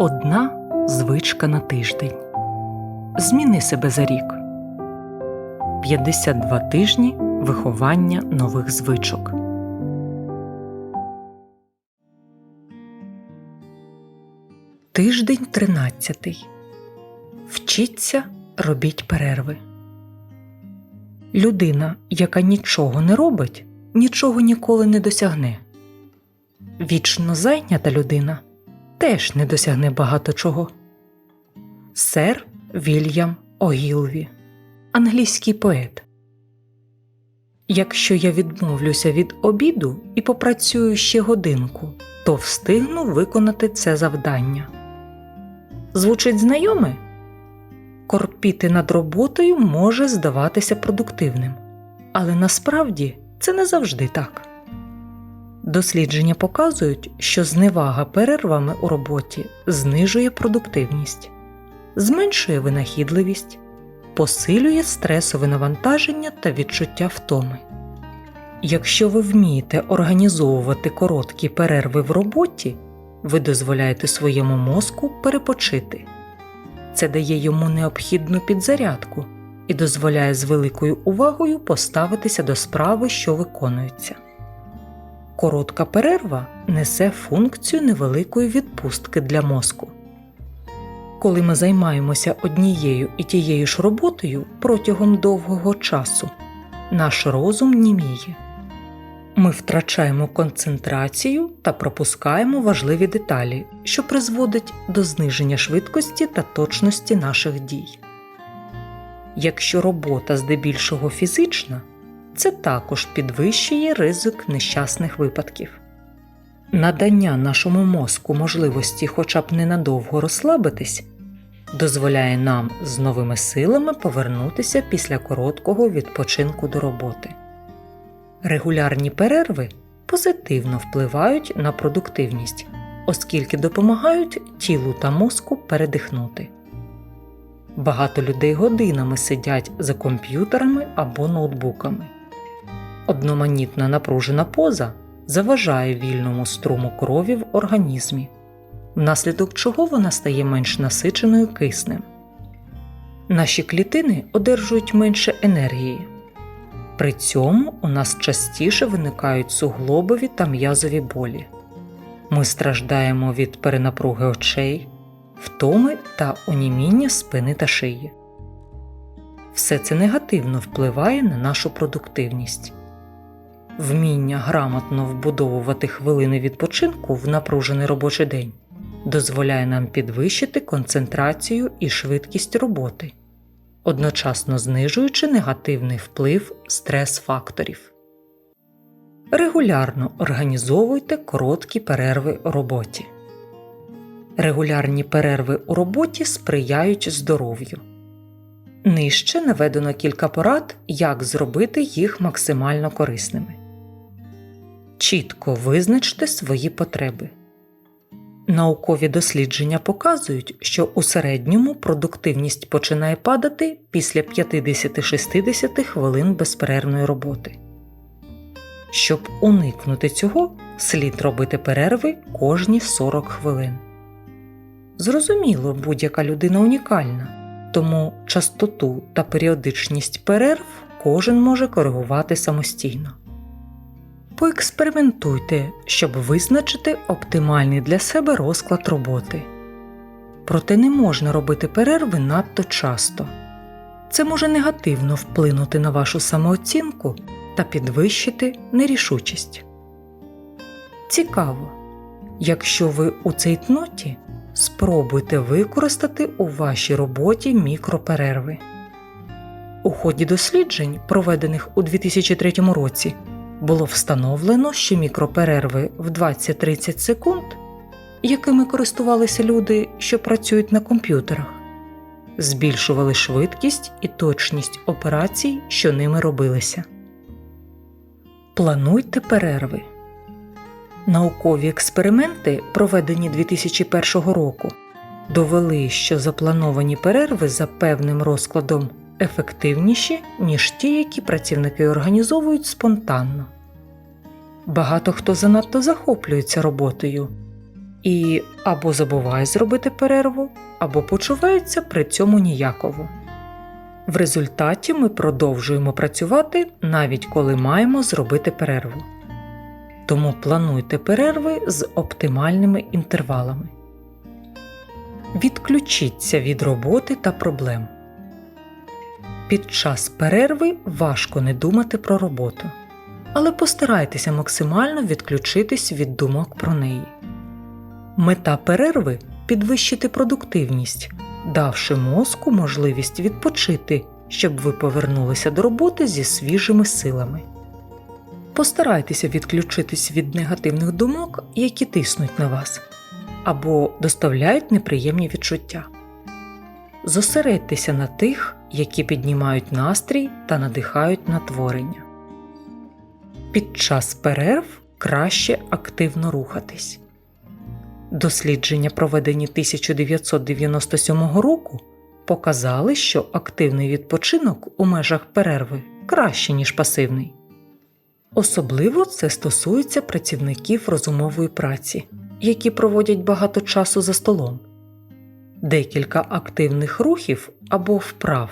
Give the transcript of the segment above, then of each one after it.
Одна звичка на тиждень. Зміни себе за рік. 52 тижні виховання нових звичок. Тиждень 13. Вчіться, робіть перерви. Людина, яка нічого не робить, нічого ніколи не досягне. Вічно зайнята людина теж не досягне багато чого. Сер Вільям Огілві, англійський поет. Якщо я відмовлюся від обіду і попрацюю ще годинку, то встигну виконати це завдання. Звучить знайоме? Корпіти над роботою може здаватися продуктивним, але насправді це не завжди так. Дослідження показують, що зневага перервами у роботі знижує продуктивність, зменшує винахідливість, посилює стресове навантаження та відчуття втоми. Якщо ви вмієте організовувати короткі перерви в роботі, ви дозволяєте своєму мозку перепочити. Це дає йому необхідну підзарядку і дозволяє з великою увагою поставитися до справи, що виконується. Коротка перерва несе функцію невеликої відпустки для мозку. Коли ми займаємося однією і тією ж роботою протягом довгого часу, наш розум німіє. Ми втрачаємо концентрацію та пропускаємо важливі деталі, що призводить до зниження швидкості та точності наших дій. Якщо робота здебільшого фізична, це також підвищує ризик нещасних випадків. Надання нашому мозку можливості хоча б ненадовго розслабитись дозволяє нам з новими силами повернутися після короткого відпочинку до роботи. Регулярні перерви позитивно впливають на продуктивність, оскільки допомагають тілу та мозку передихнути. Багато людей годинами сидять за комп'ютерами або ноутбуками. Одноманітна напружена поза заважає вільному струму крові в організмі, внаслідок чого вона стає менш насиченою киснем. Наші клітини одержують менше енергії. При цьому у нас частіше виникають суглобові та м'язові болі. Ми страждаємо від перенапруги очей, втоми та оніміння спини та шиї. Все це негативно впливає на нашу продуктивність. Вміння грамотно вбудовувати хвилини відпочинку в напружений робочий день дозволяє нам підвищити концентрацію і швидкість роботи, одночасно знижуючи негативний вплив стрес-факторів. Регулярно організовуйте короткі перерви у роботі. Регулярні перерви у роботі сприяють здоров'ю. Нижче наведено кілька порад, як зробити їх максимально корисними. Чітко визначте свої потреби. Наукові дослідження показують, що у середньому продуктивність починає падати після 50-60 хвилин безперервної роботи. Щоб уникнути цього, слід робити перерви кожні 40 хвилин. Зрозуміло, будь-яка людина унікальна, тому частоту та періодичність перерв кожен може коригувати самостійно. Поекспериментуйте, щоб визначити оптимальний для себе розклад роботи. Проте не можна робити перерви надто часто. Це може негативно вплинути на вашу самооцінку та підвищити нерішучість. Цікаво, якщо ви у цейтноті, спробуйте використати у вашій роботі мікроперерви. У ході досліджень, проведених у 2003 році, було встановлено, що мікроперерви в 20-30 секунд, якими користувалися люди, що працюють на комп'ютерах, збільшували швидкість і точність операцій, що ними робилися. Плануйте перерви. Наукові експерименти, проведені 2001 року, довели, що заплановані перерви за певним розкладом ефективніші, ніж ті, які працівники організовують спонтанно. Багато хто занадто захоплюється роботою, і або забувають зробити перерву, або почуваються при цьому ніяково. В результаті ми продовжуємо працювати навіть коли маємо зробити перерву. Тому плануйте перерви з оптимальними інтервалами. Відключіться від роботи та проблем. Під час перерви важко не думати про роботу, але постарайтеся максимально відключитись від думок про неї. Мета перерви підвищити продуктивність, давши мозку можливість відпочити, щоб ви повернулися до роботи зі свіжими силами. Постарайтеся відключитись від негативних думок, які тиснуть на вас або доставляють неприємні відчуття. Зосередьтеся на тих, які піднімають настрій та надихають на творення. Під час перерв краще активно рухатись. Дослідження, проведені 1997 року, показали, що активний відпочинок у межах перерви краще, ніж пасивний. Особливо це стосується працівників розумової праці, які проводять багато часу за столом. Декілька активних рухів або вправ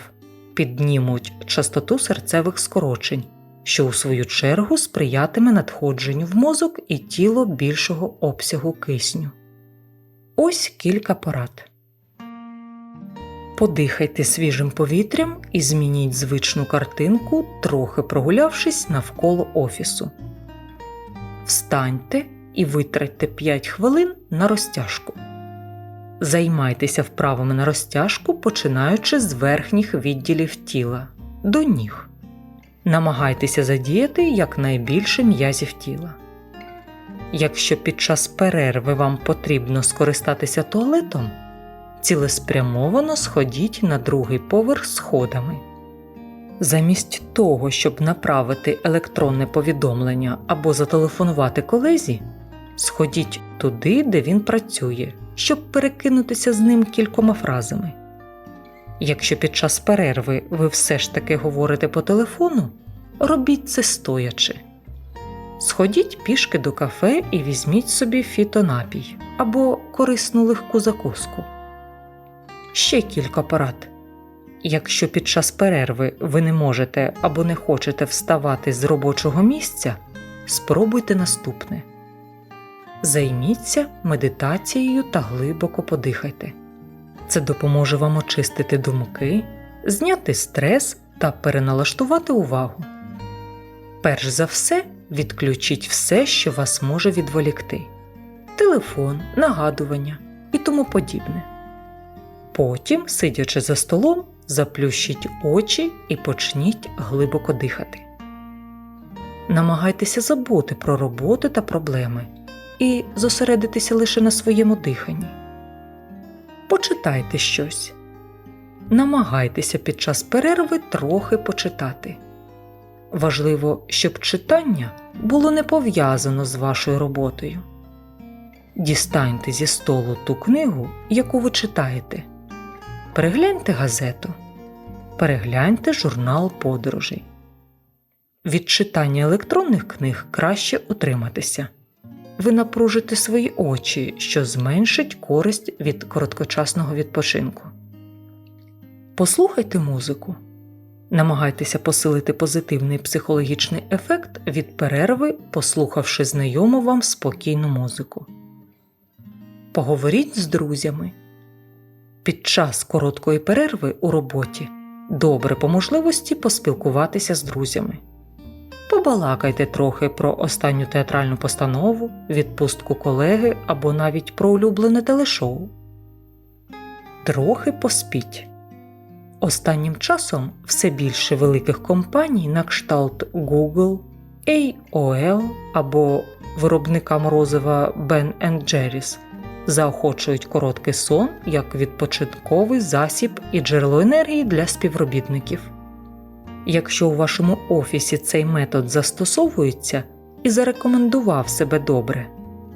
піднімуть частоту серцевих скорочень, що у свою чергу сприятиме надходженню в мозок і тіло більшого обсягу кисню. Ось кілька порад. Подихайте свіжим повітрям і змініть звичну картинку, трохи прогулявшись навколо офісу. Встаньте і витратьте 5 хвилин на розтяжку. Займайтеся вправами на розтяжку, починаючи з верхніх відділів тіла до ніг. Намагайтеся задіяти якнайбільше м'язів тіла. Якщо під час перерви вам потрібно скористатися туалетом, цілеспрямовано сходіть на другий поверх сходами. Замість того, щоб направити електронне повідомлення або зателефонувати колезі, сходіть туди, де він працює, щоб перекинутися з ним кількома фразами. Якщо під час перерви ви все ж таки говорите по телефону, робіть це стоячи. Сходіть пішки до кафе і візьміть собі фітонапій або корисну легку закуску. Ще кілька порад. Якщо під час перерви ви не можете або не хочете вставати з робочого місця, спробуйте наступне. Займіться медитацією та глибоко подихайте. Це допоможе вам очистити думки, зняти стрес та переналаштувати увагу. Перш за все, відключіть все, що вас може відволікти телефон, нагадування і тому подібне. Потім, сидячи за столом, заплющіть очі і почніть глибоко дихати. Намагайтеся забути про роботу та проблеми і зосередитися лише на своєму диханні. Почитайте щось. Намагайтеся під час перерви трохи почитати. Важливо, щоб читання було не пов'язано з вашою роботою. Дістаньте зі столу ту книгу, яку ви читаєте. Перегляньте газету, перегляньте журнал подорожей. Від читання електронних книг краще утриматися. Ви напружите свої очі, що зменшить користь від короткочасного відпочинку. Послухайте музику. Намагайтеся посилити позитивний психологічний ефект від перерви, послухавши знайому вам спокійну музику. Поговоріть з друзями. Під час короткої перерви у роботі добре по можливості поспілкуватися з друзями. Побалакайте трохи про останню театральну постанову, відпустку колеги або навіть про улюблене телешоу. Трохи поспіть. Останнім часом все більше великих компаній на кшталт Google, AOL або виробника морозива Ben Jerry's заохочують короткий сон як відпочинковий засіб і джерело енергії для співробітників. Якщо у вашому офісі цей метод застосовується і зарекомендував себе добре,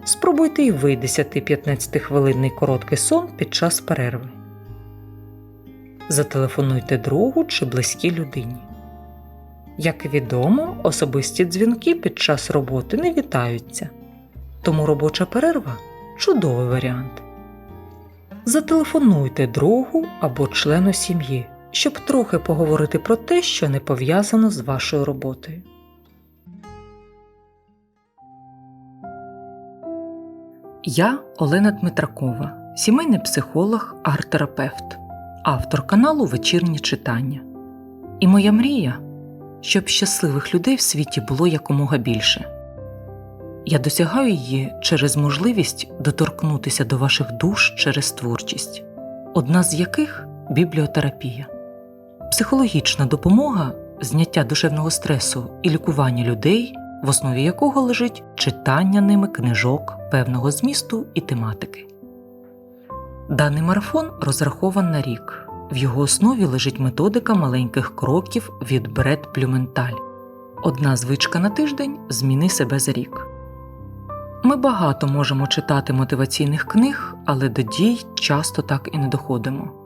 спробуйте і ви 10-15 хвилинний короткий сон під час перерви. Зателефонуйте другу чи близькій людині. Як відомо, особисті дзвінки під час роботи не вітаються, тому робоча перерва чудовий варіант. Зателефонуйте другу або члену сім'ї, щоб трохи поговорити про те, що не пов'язано з вашою роботою. Я Олена Дмитракова, сімейний психолог, арт-терапевт, автор каналу Вечірнє читання. І моя мрія, щоб щасливих людей в світі було якомога більше. Я досягаю її через можливість доторкнутися до ваших душ через творчість, одна з яких бібліотерапія, психологічна допомога, зняття душевного стресу і лікування людей, в основі якого лежить читання ними книжок певного змісту і тематики. Даний марафон розрахован на рік. В його основі лежить методика маленьких кроків від Бред Плюменталь. Одна звичка на тиждень зміни себе за рік. Ми багато можемо читати мотиваційних книг, але до дій часто так і не доходимо.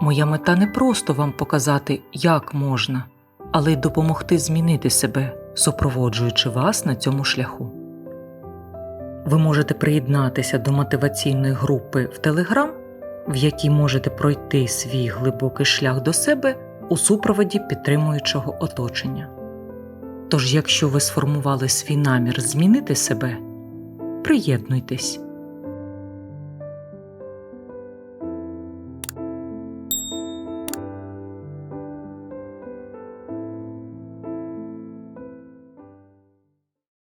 Моя мета не просто вам показати, як можна, але й допомогти змінити себе, супроводжуючи вас на цьому шляху. Ви можете приєднатися до мотиваційної групи в Telegram, в якій можете пройти свій глибокий шлях до себе у супроводі підтримуючого оточення. Тож, якщо ви сформували свій намір змінити себе, приєднуйтесь